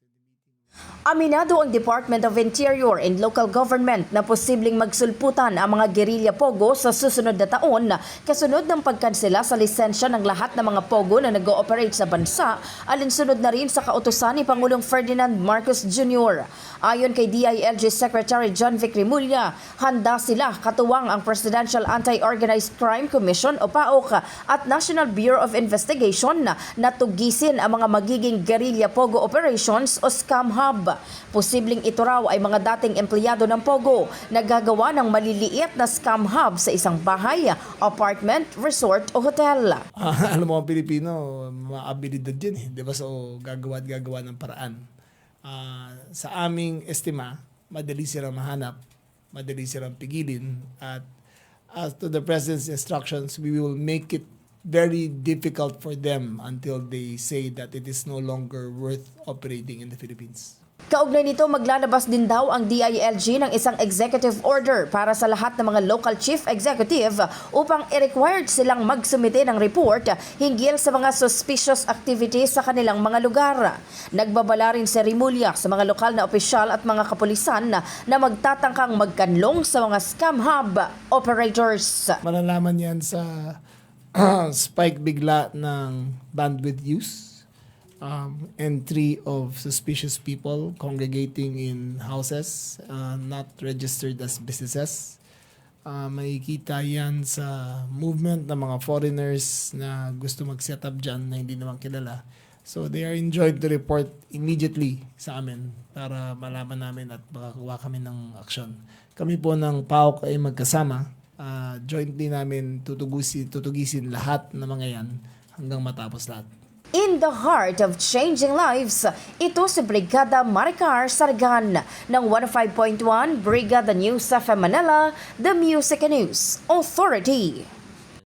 the meeting. Aminado ang Department of Interior and Local Government na posibleng magsulputan ang mga gerilya pogo sa susunod na taon kasunod ng pagkansela sa lisensya ng lahat ng mga pogo na nag-ooperate sa bansa alinsunod na rin sa kautusan ni Pangulong Ferdinand Marcos Jr. Ayon kay DILG Secretary John Vic Rimulya, handa sila katuwang ang Presidential Anti-Organized Crime Commission o PAOK at National Bureau of Investigation na tugisin ang mga magiging guerrilla pogo operations o scam hub. Posibleng ito raw ay mga dating empleyado ng pogo na gagawa ng maliliit na scam hub sa isang bahay, apartment, resort o hotel. Ah, alam mo ang Pilipino, maabilidad yun eh. Di ba? So, gagawa at gagawa ng paraan. Ah, sa aming estima, madali silang mahanap, madali silang pigilin, at as to the President's instructions, we will make it very difficult for them until they say that it is no longer worth operating in the Philippines. Kaugnay nito, maglalabas din daw ang DILG ng isang executive order para sa lahat ng mga local chief executive upang i-required silang magsumite ng report hinggil sa mga suspicious activities sa kanilang mga lugar. Nagbabala rin si Rimulya sa mga lokal na opisyal at mga kapulisan na, magtatangkang magkanlong sa mga scam hub operators. Malalaman yan sa spike bigla ng bandwidth use, um, entry of suspicious people congregating in houses uh, not registered as businesses. Uh, makikita yan sa movement ng mga foreigners na gusto mag-set up dyan na hindi naman kilala. So they are enjoined to report immediately sa amin para malaman namin at makakuha kami ng aksyon. Kami po ng PAOK ay magkasama uh, jointly namin tutugusin, tutugisin lahat ng mga yan hanggang matapos lahat. In the heart of changing lives, ito si Brigada Maricar Sargan ng 105.1 Brigada News sa Manila, The Music News Authority.